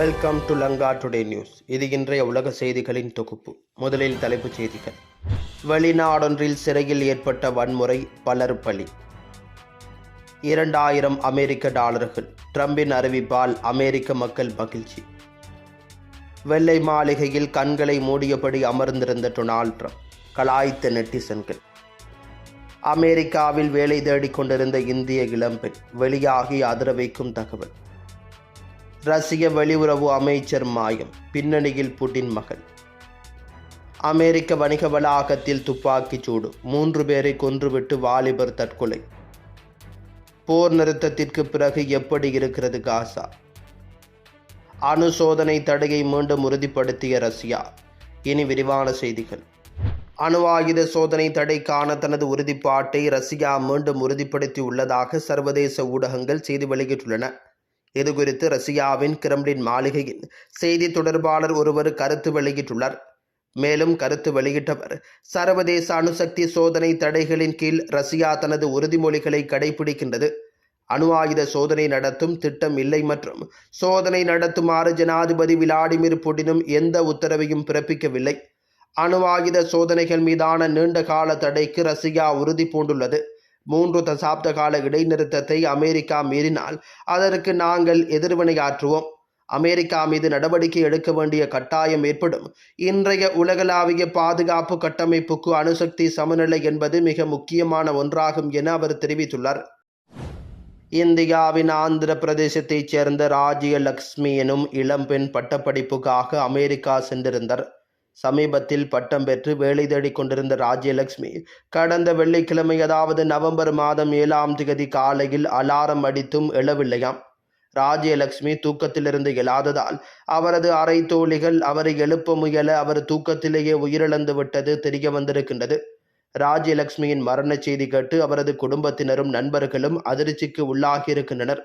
Welcome to Lanka today news இது இன்றைய உலக செய்திகளின் தொகுப்பு. முதலில் தலைப்புச் செய்திகள். வெளிநாடொன்றில் சிறையில் ஏற்பட்ட வன்முறை பலர் பலி இரண்டாயிரம் அமெரிக்க டாலர்கள். ட்ரம்பின் அறிவிப்பால் அமெரிக்க மக்கள் மகிழ்ச்சி. வெள்ளை மாளிகையில் கண்களை மூடியபடி அமர்ந்திருந்த டொனால்ட் ட்ரம்ப். கலாய்த்த நெட்டிசன்கள். அமெரிக்காவில் வேலை தேடிக் கொண்டிருந்த இந்திய இளம்பெண். வெளியாகி அதிர வைக்கும் தகவல். ரஷ்ய வெளியுறவு அமைச்சர் மாயம் பின்னணியில் புட்டின் மகள் அமெரிக்க வணிக வளாகத்தில் துப்பாக்கிச் சூடு மூன்று பேரை கொன்றுவிட்டு வாலிபர் தற்கொலை. போர் நிறுத்தத்திற்கு பிறகு எப்படி இருக்கிறது காசா? அணு சோதனை தடையை மீண்டும் உறுதிப்படுத்திய ரஷ்யா. இனி விரிவான செய்திகள். அணு ஆயுத சோதனை தடைக்கான தனது உறுதிப்பாட்டை ரஷ்யா மீண்டும் உறுதிப்படுத்தி உள்ளதாக சர்வதேச ஊடகங்கள் செய்தி வெளியிட்டுள்ளன. இதுகுறித்து ரஷ்யாவின் கிரெம்ளின் மாளிகையின் செய்தி தொடர்பாளர் ஒருவர் கருத்து வெளியிட்டுள்ளார். மேலும் கருத்து வெளியிட்டவர் சர்வதேச அணுசக்தி சோதனை தடைகளின் கீழ் ரஷ்யா தனது உறுதிமொழிகளை கடைபிடிக்கின்றது. அணு ஆயுத சோதனை நடத்தும் திட்டம் இல்லை மற்றும் சோதனை நடத்துமாறு ஜனாதிபதி விளாடிமிர் புடினும் எந்த உத்தரவையும் பிறப்பிக்கவில்லை. அணு ஆயுத சோதனைகள் மீதான நீண்ட கால தடைக்கு ரஷ்யா உறுதி பூண்டுள்ளது. மூன்று தசாப்த கால இடைநிறுத்தத்தை அமெரிக்கா மீறினால் அதற்கு நாங்கள் எதிர்வினையாற்றுவோம் அமெரிக்கா மீது நடவடிக்கை எடுக்க வேண்டிய கட்டாயம் ஏற்படும். இன்றைய உலகளாவிய பாதுகாப்பு கட்டமைப்புக்கு அணுசக்தி சமநிலை என்பது மிக முக்கியமான ஒன்றாகும் என அவர் தெரிவித்துள்ளார். இந்தியாவின் ஆந்திர பிரதேசத்தைச் சேர்ந்த ராஜ்ய லக்ஷ்மி எனும் இளம்பெண் பட்டப்படிப்புக்காக அமெரிக்கா சென்றிருந்தார். சமீபத்தில் பட்டம் பெற்று வேலை தேடிக் கொண்டிருந்த ராஜ்யலட்சுமி கடந்த வெள்ளிக்கிழமை அதாவது நவம்பர் மாதம் ஏழாம் திகதி காலையில் அலாரம் அடித்தும் எழவில்லையாம். ராஜ்யலட்சுமி தூக்கத்திலிருந்து எழாததால் அவரது அறை தோழிகள் அவரை எழுப்ப முயல அவர் தூக்கத்திலேயே உயிரிழந்து விட்டது தெரிய வந்திருக்கின்றது. ராஜ்யலட்சுமியின் மரண செய்தி கேட்டு அவரது குடும்பத்தினரும் நண்பர்களும் அதிர்ச்சிக்கு உள்ளாகியிருக்கின்றனர்.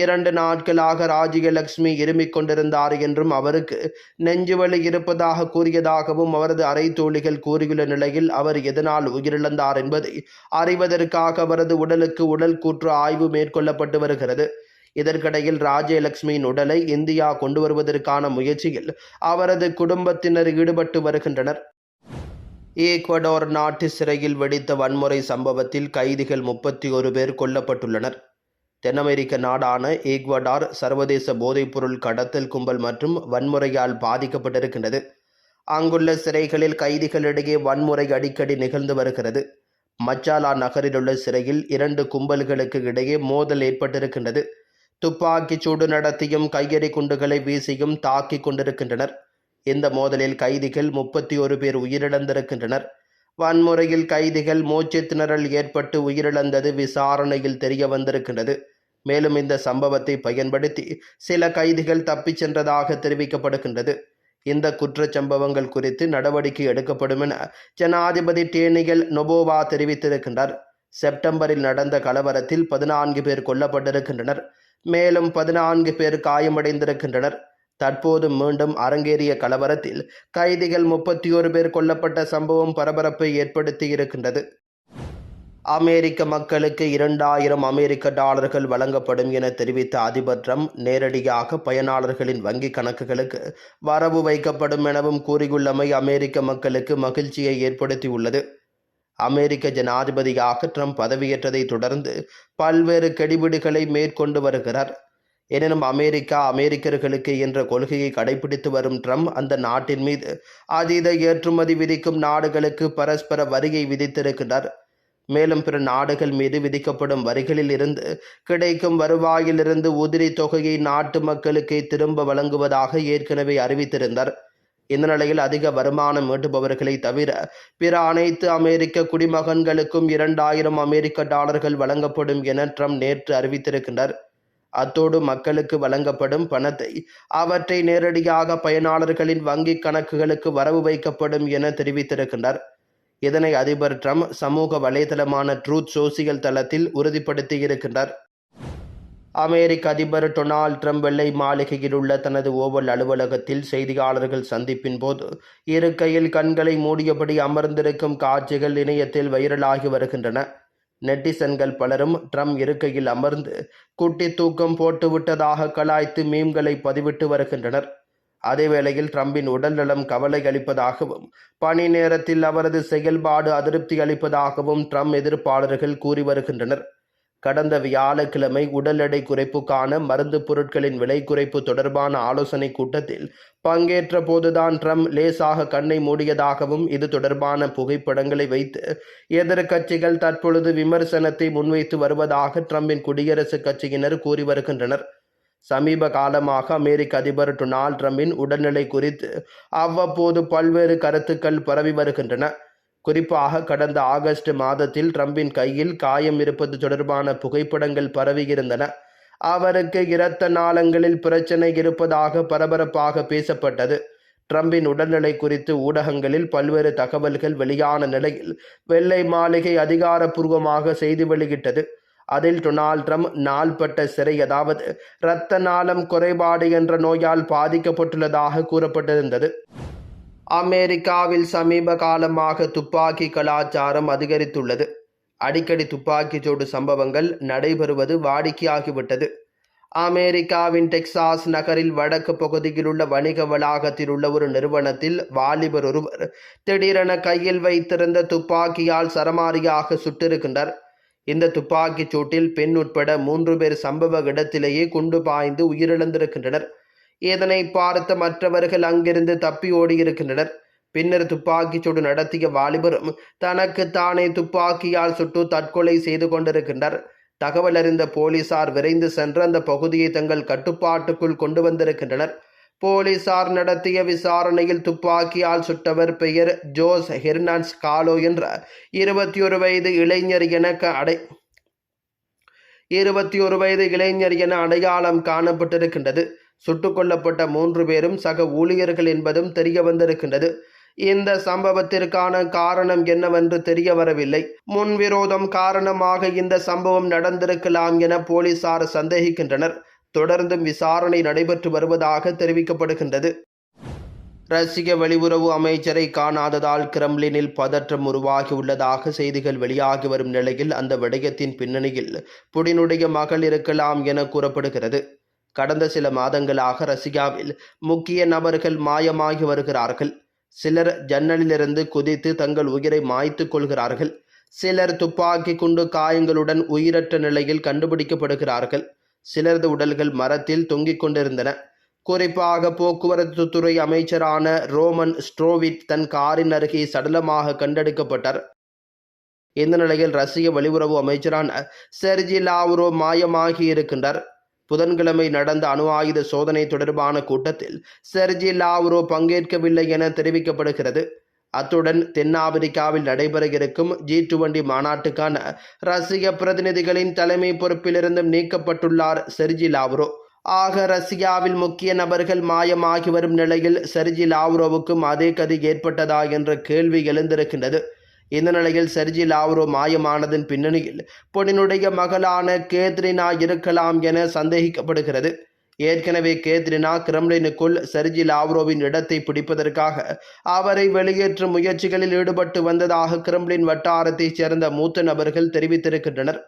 இரண்டு நாட்களாக ராஜ்யலட்சுமி இருமிக் கொண்டிருந்தார் என்றும் அவருக்கு நெஞ்சுவலி இருப்பதாக கூறியதாகவும் அவரது அறை தோழிகள் கூறியுள்ள நிலையில் அவர் எதனால் உயிரிழந்தார் என்பதை அறிவதற்காக அவரது உடலுக்கு உடல் கூற்று ஆய்வு மேற்கொள்ளப்பட்டு வருகிறது. இதற்கிடையில் ராஜலட்சுமியின் உடலை இந்தியா கொண்டு வருவதற்கான முயற்சியில் அவரது குடும்பத்தினர் ஈடுபட்டு வருகின்றனர். ஈக்வடோர் நாட்டு சிறையில் வெடித்த வன்முறை சம்பவத்தில் கைதிகள் முப்பத்தி ஒரு பேர் கொல்லப்பட்டுள்ளனர். தென் அமெரிக்க நாடான ஈக்வடார் சர்வதேச போதைப்பொருள் கடத்தல் கும்பல் மற்றும் வன்முறையால் பாதிக்கப்பட்டிருக்கின்றது. அங்குள்ள சிறைகளில் கைதிகளிடையே வன்முறை அடிக்கடி நிகழ்ந்து வருகிறது. மச்சாலா நகரிலுள்ள சிறையில் இரண்டு கும்பல்களுக்கு இடையே மோதல் ஏற்பட்டிருக்கின்றது. துப்பாக்கிச் சூடு நடத்தியும் கையெறி குண்டுகளை வீசியும் தாக்கிக் கொண்டிருக்கின்றனர். இந்த மோதலில் கைதிகள் முப்பத்தி ஒரு பேர் உயிரிழந்திருக்கின்றனர். வன்முறையில் கைதிகள் மூச்சு திணறல் ஏற்பட்டு உயிரிழந்தது விசாரணையில் தெரிய வந்திருக்கின்றது மேலும் இந்த சம்பவத்தை பயன்படுத்தி சில கைதிகள் தப்பிச் சென்றதாக தெரிவிக்கப்படுகின்றது. இந்த குற்றச்சம்பவங்கள் குறித்து நடவடிக்கை எடுக்கப்படும் என ஜனாதிபதி டேனியல் நொபோவா தெரிவித்திருக்கின்றார். செப்டம்பரில் நடந்த கலவரத்தில் பதினான்கு பேர் கொல்லப்பட்டிருக்கின்றனர். மேலும் பதினான்கு பேர் காயமடைந்திருக்கின்றனர். தற்போது மீண்டும் அரங்கேறிய கலவரத்தில் கைதிகள் முப்பத்தி ஒரு பேர் கொல்லப்பட்ட சம்பவம் பரபரப்பை ஏற்படுத்தி இருக்கின்றது. அமெரிக்க மக்களுக்கு இரண்டாயிரம் அமெரிக்க டாலர்கள் வழங்கப்படும் என தெரிவித்த அதிபர் ட்ரம்ப் நேரடியாக பயனாளர்களின் வங்கிக் கணக்குகளுக்கு வரவு வைக்கப்படும் எனவும் கூறியுள்ளமை அமெரிக்க மக்களுக்கு மகிழ்ச்சியை ஏற்படுத்தியுள்ளது. அமெரிக்க ஜனாதிபதியாக ட்ரம்ப் பதவியேற்றதை தொடர்ந்து பல்வேறு கெடிபிடிகளை மேற்கொண்டு வருகிறார். எனினும் அமெரிக்கா அமெரிக்கர்களுக்கு என்ற கொள்கையை கடைபிடித்து வரும் ட்ரம்ப் அந்த நாட்டின் மீது அதீத ஏற்றுமதி விதிக்கும் நாடுகளுக்கு பரஸ்பர வரியை விதித்திருக்கிறார். மேலும் பிற நாடுகள் மீது விதிக்கப்படும் வரிகளில் இருந்து கிடைக்கும் வருவாயிலிருந்து உதிரி தொகையை நாட்டு மக்களுக்கு திரும்ப வழங்குவதாக ஏற்கனவே அறிவித்திருந்தார். இந்த நிலையில் அதிக வருமானம் ஈட்டுபவர்களை தவிர பிற அனைத்து அமெரிக்க குடிமகன்களுக்கும் இரண்டாயிரம் அமெரிக்க டாலர்கள் வழங்கப்படும் என ட்ரம்ப் நேற்று அறிவித்திருக்கின்றார். அத்தோடு மக்களுக்கு வழங்கப்படும் பணத்தை அவற்றை நேரடியாக பயனாளர்களின் வங்கிக் கணக்குகளுக்கு வரவு வைக்கப்படும் என தெரிவித்திருக்கின்றார். இதனை அதிபர் ட்ரம்ப் சமூக வலைதளமான ட்ரூத் சோசியல் தளத்தில் உறுதிப்படுத்தியிருக்கின்றார். அமெரிக்க அதிபர் டொனால்ட் ட்ரம்ப் வெள்ளை மாளிகையில் உள்ள தனது ஓவல் அலுவலகத்தில் செய்தியாளர்கள் சந்திப்பின் போது இருக்கையில் கண்களை மூடியபடி அமர்ந்திருக்கும் காட்சிகள் இணையத்தில் வைரலாகி வருகின்றன. நெட்டிசன்கள் பலரும் ட்ரம்ப் இருக்கையில் அமர்ந்து குட்டி தூக்கம் போட்டுவிட்டதாக கலாய்த்து மீம்களை பதிவிட்டு வருகின்றனர். அதேவேளையில் ட்ரம்பின் உடல்நலம் கவலை அளிப்பதாகவும் பணி நேரத்தில் அவரது செயல்பாடு அதிருப்தி அளிப்பதாகவும் ட்ரம்ப் எதிர்ப்பாளர்கள் கூறி வருகின்றனர். கடந்த வியாழக்கிழமை உடல் எடை குறைப்புக்கான மருந்து பொருட்களின் விலை குறைப்பு தொடர்பான ஆலோசனை கூட்டத்தில் பங்கேற்ற போதுதான் ட்ரம்ப் லேசாக கண்ணை மூடியதாகவும் இது தொடர்பான புகைப்படங்களை வைத்து எதிர்க்கட்சிகள் தற்பொழுது விமர்சனத்தை முன்வைத்து வருவதாக ட்ரம்பின் குடியரசுக் கட்சியினர் கூறி வருகின்றனர். சமீப காலமாக அமெரிக்க அதிபர் டொனால்ட் ட்ரம்பின் உடல்நிலை குறித்து அவ்வப்போது பல்வேறு கருத்துக்கள் பரவி வருகின்றன. குறிப்பாக கடந்த ஆகஸ்ட் மாதத்தில் ட்ரம்பின் கையில் காயம் இருப்பது தொடர்பான புகைப்படங்கள் பரவியிருந்தன அவருக்கு இரத்த நாளங்களில் பிரச்சனை இருப்பதாக பரபரப்பாக பேசப்பட்டது. ட்ரம்பின் உடல்நிலை குறித்து ஊடகங்களில் பல்வேறு தகவல்கள் வெளியான நிலையில் வெள்ளை மாளிகை அதிகாரப்பூர்வமாக செய்தி வெளியிட்டது. அதில் டொனால்ட் ட்ரம்ப் நாள்பட்ட சிறை அதாவது இரத்த நாளம் குறைபாடு என்ற நோயால் பாதிக்கப்பட்டுள்ளதாக கூறப்பட்டிருந்தது. அமெரிக்காவில் சமீப காலமாக துப்பாக்கி கலாச்சாரம் அதிகரித்துள்ளது. அடிக்கடி துப்பாக்கிச்சூடு சம்பவங்கள் நடைபெறுவது வாடிக்கையாகிவிட்டது. அமெரிக்காவின் டெக்சாஸ் நகரில் வடக்கு பகுதியில் உள்ள வணிக வளாகத்தில் உள்ள ஒரு நிறுவனத்தில் வாலிபர் ஒருவர் திடீரென கையில் வைத்திருந்த துப்பாக்கியால் சரமாரியாக சுட்டிருக்கின்றார். இந்த துப்பாக்கிச் சூட்டில் பெண் உட்பட மூன்று பேர் சம்பவ இடத்திலேயே குண்டு பாய்ந்து உயிரிழந்திருக்கின்றனர். இதனை பார்த்த மற்றவர்கள் அங்கிருந்து தப்பி ஓடியிருக்கின்றனர். பின்னர் துப்பாக்கிச் சூடு நடத்திய வாலிபரும் தனக்கு தானே துப்பாக்கியால் சுட்டு தற்கொலை செய்து கொண்டிருக்கின்றார். தகவல் அறிந்த போலீசார் விரைந்து சென்று அந்த பகுதியை தங்கள் கட்டுப்பாட்டுக்குள் கொண்டு வந்திருக்கின்றனர். போலீசார் நடத்திய விசாரணையில் துப்பாக்கியால் சுட்டவர் பெயர் ஜோஸ் ஹெர்னான்ஸ் காலோ என்ற இருபத்தி ஒரு வயது இளைஞர் என க- அடை இருபத்தி ஒரு வயது இளைஞர் என அடையாளம் காணப்பட்டிருக்கின்றது. சுட்டுக் கொல்லப்பட்ட மூன்று பேரும் சக ஊழியர்கள் என்பதும் தெரிய வந்திருக்கின்றது. இந்த சம்பவத்திற்கான காரணம் என்னவென்று தெரிய வரவில்லை. முன்விரோதம் காரணமாக இந்த சம்பவம் நடந்திருக்கலாம் என போலீசார் சந்தேகிக்கின்றனர். தொடர்ந்தும் விசாரணை நடைபெற்று வருவதாக தெரிவிக்கப்படுகின்றது. ரஷ்ய வெளியுறவு அமைச்சரை காணாததால் கிரெம்லினில் பதற்றம் உருவாகியுள்ளதாக செய்திகள் வெளியாகி வரும் நிலையில் அந்த விடயத்தின் பின்னணியில் புடினுடைய மகள் இருக்கலாம் என கூறப்படுகிறது. கடந்த சில மாதங்களாக ரஷ்யாவில் முக்கிய நபர்கள் மாயமாகி வருகிறார்கள். சிலர் ஜன்னலிலிருந்து குதித்து தங்கள் உயிரை மாய்த்து கொள்கிறார்கள். சிலர் துப்பாக்கி குண்டு காயங்களுடன் உயிரற்ற நிலையில் கண்டுபிடிக்கப்படுகிறார்கள். சிலரது உடல்கள் மரத்தில் தொங்கிக் கொண்டிருந்தன. குறிப்பாக போக்குவரத்து துறை அமைச்சரான ரோமன் ஸ்ட்ரோவிட் தன் காரின் அருகே சடலமாக கண்டெடுக்கப்பட்டார். இந்த நிலையில் ரஷ்ய வெளியுறவு அமைச்சரான செர்ஜி லாவ்ரோ மாயமாகி இருக்கின்றார். புதன்கிழமை நடந்த அணு ஆயுத சோதனை தொடர்பான கூட்டத்தில் செர்ஜி லாவ்ரோ பங்கேற்கவில்லை என தெரிவிக்கப்படுகிறது. அத்துடன் தென்னாப்பிரிக்காவில் நடைபெற இருக்கும் ஜி டுவெண்டி மாநாட்டுக்கான ரஷ்ய பிரதிநிதிகளின் தலைமை பொறுப்பிலிருந்தும் நீக்கப்பட்டுள்ளார் செர்ஜி லாவ்ரோ. ஆக ரஷ்யாவில் முக்கிய நபர்கள் மாயமாகி வரும் நிலையில் செர்ஜி லாவ்ரோவுக்கும் அதே கதி ஏற்பட்டதா என்ற கேள்வி எழுந்திருக்கின்றது. இந்த நிலையில் செர்ஜி லாவ்ரோ மாயமானதன் பின்னணியில் பொன்னினுடைய மகளான கேத்ரினா இருக்கலாம் என சந்தேகிக்கப்படுகிறது. ஏற்கனவே கேத்ரினா கிரெம்லினுக்குள் செர்ஜி லாவ்ரோவின் இடத்தை பிடிப்பதற்காக அவரை வெளியேற்றும் முயற்சிகளில் ஈடுபட்டு வந்ததாக கிரெம்லின் வட்டாரத்தைச் சேர்ந்த மூத்த நபர்கள் தெரிவித்திருக்கின்றனர்.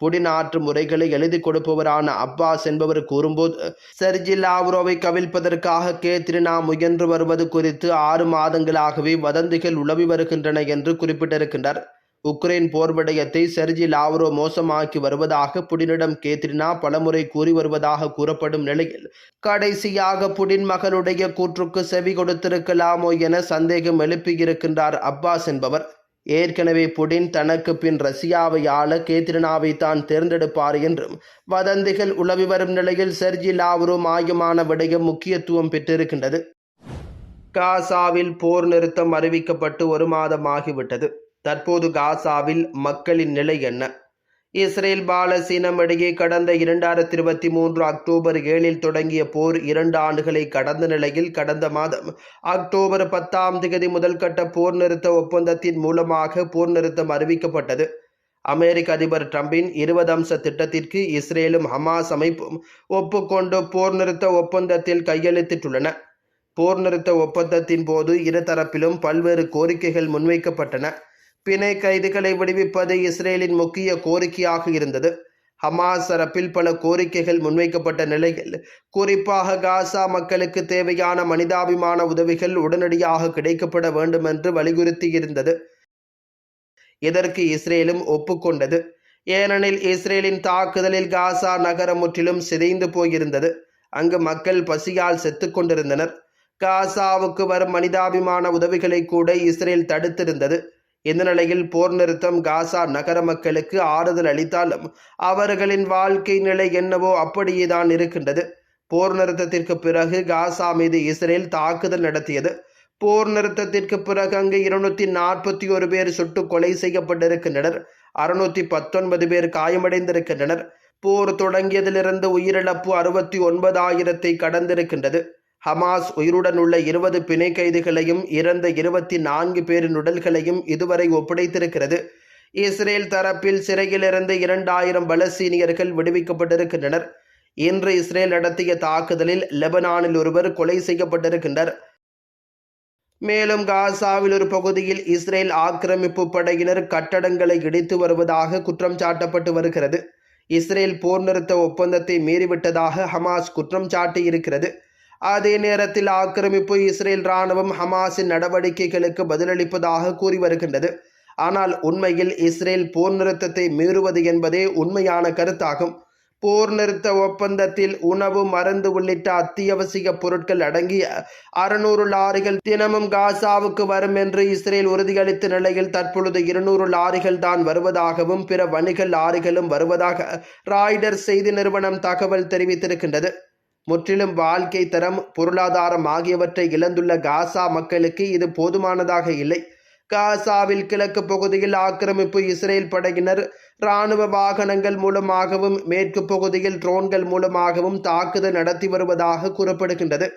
புடின் ஆற்று முறைகளை எழுதி கொடுப்பவரான அப்பாஸ் என்பவர் கூறும்போது செர்ஜி லாவ்ரோவை கவிழ்ப்பதற்காக கேத்ரினா முயன்று வருவது குறித்து ஆறு மாதங்களாகவே வதந்திகள் உலவி வருகின்றன என்று குறிப்பிட்டிருக்கின்றார். உக்ரைன் போர் விடயத்தை செர்ஜி லாவ்ரோ மோசமாக்கி வருவதாக புடினிடம் கேத்ரினா பலமுறை கூறி வருவதாக கூறப்படும் நிலையில் கடைசியாக புடின் மகளுடைய கூற்றுக்கு செவி கொடுத்திருக்கலாமோ என சந்தேகம் எழுப்பியிருக்கின்றார் அப்பாஸ் என்பவர். ஏற்கனவே புடின் தனக்கு பின் ரஷ்யாவை ஆள கேத்ரினாவை தான் தேர்ந்தெடுப்பார் என்றும் வதந்திகள் உளவி வரும் நிலையில் செர்ஜி லாவ்ரோ மாயமான விடயம் முக்கியத்துவம் பெற்றிருக்கின்றது. காசாவில் போர் நிறுத்தம் அறிவிக்கப்பட்டு ஒரு மாதமாகிவிட்டது தற்போது காசாவில் மக்களின் நிலை என்ன? இஸ்ரேல் பாலசீனம் இடையே கடந்த இரண்டாயிரத்தி இருபத்தி மூன்று அக்டோபர் ஏழில் தொடங்கிய போர் இரண்டு ஆண்டுகளை கடந்த நிலையில் கடந்த மாதம் அக்டோபர் பத்தாம் தேதி முதல் கட்ட போர் நிறுத்த ஒப்பந்தத்தின் மூலமாக போர் நிறுத்தம் அறிவிக்கப்பட்டது. அமெரிக்க அதிபர் ட்ரம்பின் இருபது அம்ச திட்டத்திற்கு இஸ்ரேலும் ஹமாஸ் அமைப்பும் ஒப்புக்கொண்டு போர் நிறுத்த ஒப்பந்தத்தில் கையெழுத்திட்டுள்ளன. போர் நிறுத்த ஒப்பந்தத்தின் போது இருதரப்பிலும் பல்வேறு கோரிக்கைகள் முன்வைக்கப்பட்டன. பிணை கைதிகளை விடுவிப்பது இஸ்ரேலின் முக்கிய கோரிக்கையாக இருந்தது. ஹமாஸ் தரப்பில் பல கோரிக்கைகள் முன்வைக்கப்பட்ட நிலையில் குறிப்பாக காசா மக்களுக்கு தேவையான மனிதாபிமான உதவிகள் உடனடியாக கிடைக்கப்பட வேண்டும் என்று வலியுறுத்தியிருந்தது. இதற்கு இஸ்ரேலும் ஒப்புக்கொண்டது. ஏனெனில் இஸ்ரேலின் தாக்குதலில் காசா நகரம் முற்றிலும் சிதைந்து போயிருந்தது. அங்கு மக்கள் பசியால் செத்துக்கொண்டிருந்தனர் காசாவுக்கு வரும் மனிதாபிமான உதவிகளை கூட இஸ்ரேல் தடுத்திருந்தது. இந்த நிலையில் போர் நிறுத்தம் காசா நகர மக்களுக்கு ஆறுதல் அளித்தாலும் அவர்களின் வாழ்க்கை நிலை என்னவோ அப்படியேதான் இருக்கின்றது. போர் நிறுத்தத்திற்கு பிறகு காசா மீது இஸ்ரேல் தாக்குதல் நடத்தியது. போர் நிறுத்தத்திற்கு பிறகு அங்கு இருநூத்தி நாற்பத்தி ஒரு பேர் சுட்டு கொலை செய்யப்பட்டிருக்கின்றனர். அறுநூத்தி பத்தொன்பது பேர் காயமடைந்திருக்கின்றனர். போர் தொடங்கியதிலிருந்து உயிரிழப்பு அறுபத்தி ஒன்பதாயிரத்தை கடந்திருக்கின்றது. ஹமாஸ் உயிருடன் உள்ள இருபது பிணை கைதிகளையும் இறந்த இருபத்தி நான்கு பேரின் உடல்களையும் இதுவரை ஒப்படைத்திருக்கிறது. இஸ்ரேல் தரப்பில் சிறையிலிருந்து இரண்டாயிரம் பலஸ்தீனியர்கள் விடுவிக்கப்பட்டிருக்கின்றனர். இன்று இஸ்ரேல் நடத்திய தாக்குதலில் லெபனானில் ஒருவர் கொலை செய்யப்பட்டிருக்கின்றனர் மேலும் காசாவில் ஒரு பகுதியில் இஸ்ரேல் ஆக்கிரமிப்பு படையினர் கட்டடங்களை இடித்து வருவதாக குற்றம் சாட்டப்பட்டு வருகிறது. இஸ்ரேல் போர் நிறுத்த ஒப்பந்தத்தை மீறிவிட்டதாக ஹமாஸ் குற்றம் சாட்டியிருக்கிறது. அதே நேரத்தில் ஆக்கிரமிப்பு இஸ்ரேல் இராணுவம் ஹமாஸின் நடவடிக்கைகளுக்கு பதிலளிப்பதாக கூறி வருகின்றது. ஆனால் உண்மையில் இஸ்ரேல் போர் நிறுத்தத்தை மீறுவது என்பதே உண்மையான கருத்தாகும். போர் நிறுத்த ஒப்பந்தத்தில் உணவு மருந்து உள்ளிட்ட அத்தியாவசிய பொருட்கள் அடங்கிய அறுநூறு லாரிகள் தினமும் காசாவுக்கு வரும் என்று இஸ்ரேல் உறுதியளித்த நிலையில் தற்பொழுது இருநூறு லாரிகள் தான் வருவதாகவும் பிற வணிக லாரிகளும் வருவதாக ராய்டர் செய்தி நிறுவனம் தகவல் தெரிவித்திருக்கின்றது. முற்றிலும் வாழ்க்கை தரம் பொருளாதாரம் ஆகியவற்றை இழந்துள்ள காசா மக்களுக்கு இது போதுமானதாக இல்லை. காசாவில் கிழக்கு பகுதியில் ஆக்கிரமிப்பு இஸ்ரேல் படையினர் இராணுவ வாகனங்கள் மூலமாகவும் மேற்கு பகுதியில் ட்ரோன்கள் மூலமாகவும் தாக்குதல் நடத்தி வருவதாக கூறப்படுகின்றது.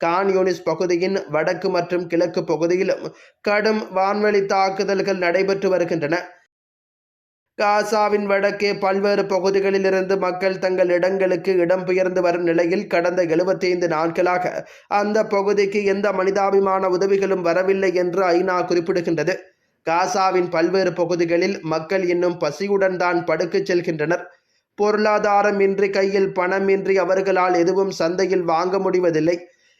கான் யூனிஸ் பகுதியின் வடக்கு மற்றும் கிழக்கு பகுதியிலும் கடும் வான்வழி தாக்குதல்கள் நடைபெற்று வருகின்றன. காசாவின் வடக்கே பல்வேறு பகுதிகளிலிருந்து மக்கள் தங்கள் இடங்களுக்கு இடம்பெயர்ந்து வரும் நிலையில் கடந்த எழுபத்தைந்து நாட்களாக அந்த பகுதிக்கு எந்த மனிதாபிமான உதவிகளும் வரவில்லை என்று ஐநா குறிப்பிடுகின்றது. காசாவின் பல்வேறு பகுதிகளில் மக்கள் இன்னும் பசியுடன் தான் படுக்கச் செல்கின்றனர். பொருளாதாரம் இன்றி கையில் பணமின்றி அவர்களால் எதுவும் சந்தையில் வாங்க முடிவதில்லை.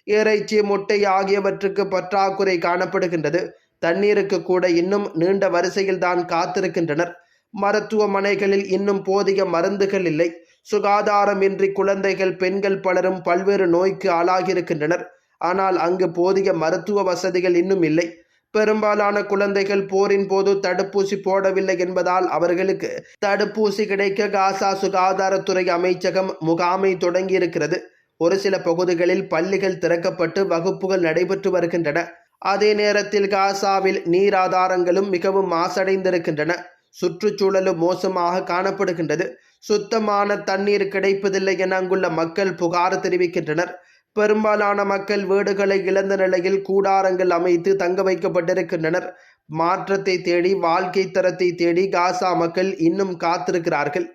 இறைச்சி முட்டை ஆகியவற்றுக்கு பற்றாக்குறை காணப்படுகின்றது. தண்ணீருக்கு கூட இன்னும் நீண்ட வரிசையில் தான் காத்திருக்கின்றனர். மருத்துவமனைகளில் இன்னும் போதிய மருந்துகள் இல்லை. சுகாதாரமின்றி குழந்தைகள் பெண்கள் பலரும் பல்வேறு நோய்க்கு ஆளாகியிருக்கின்றனர். ஆனால் அங்கு போதிய மருத்துவ வசதிகள் இன்னும் இல்லை. பெரும்பாலான குழந்தைகள் போரின் போது தடுப்பூசி போடவில்லை என்பதால் அவர்களுக்கு தடுப்பூசி கிடைக்க காசா சுகாதாரத்துறை அமைச்சகம் முகாமை தொடங்கியிருக்கிறது. ஒரு சில பகுதிகளில் பள்ளிகள் திறக்கப்பட்டு வகுப்புகள் நடைபெற்று வருகின்றன. அதே நேரத்தில் காசாவில் நீர் ஆதாரங்களும் மிகவும் மாசடைந்திருக்கின்றன. சுற்றுச்சூழலும் மோசமாக காணப்படுகின்றது. சுத்தமான தண்ணீர் கிடைப்பதில்லை என அங்குள்ள மக்கள் புகார் தெரிவிக்கின்றனர். பெரும்பாலான மக்கள் வீடுகளை இழந்த நிலையில் கூடாரங்கள் அமைத்து தங்க வைக்கப்பட்டிருக்கின்றனர். மாற்றத்தை தேடி வாழ்க்கை தரத்தை தேடி காசா மக்கள் இன்னும் காத்திருக்கிறார்கள்.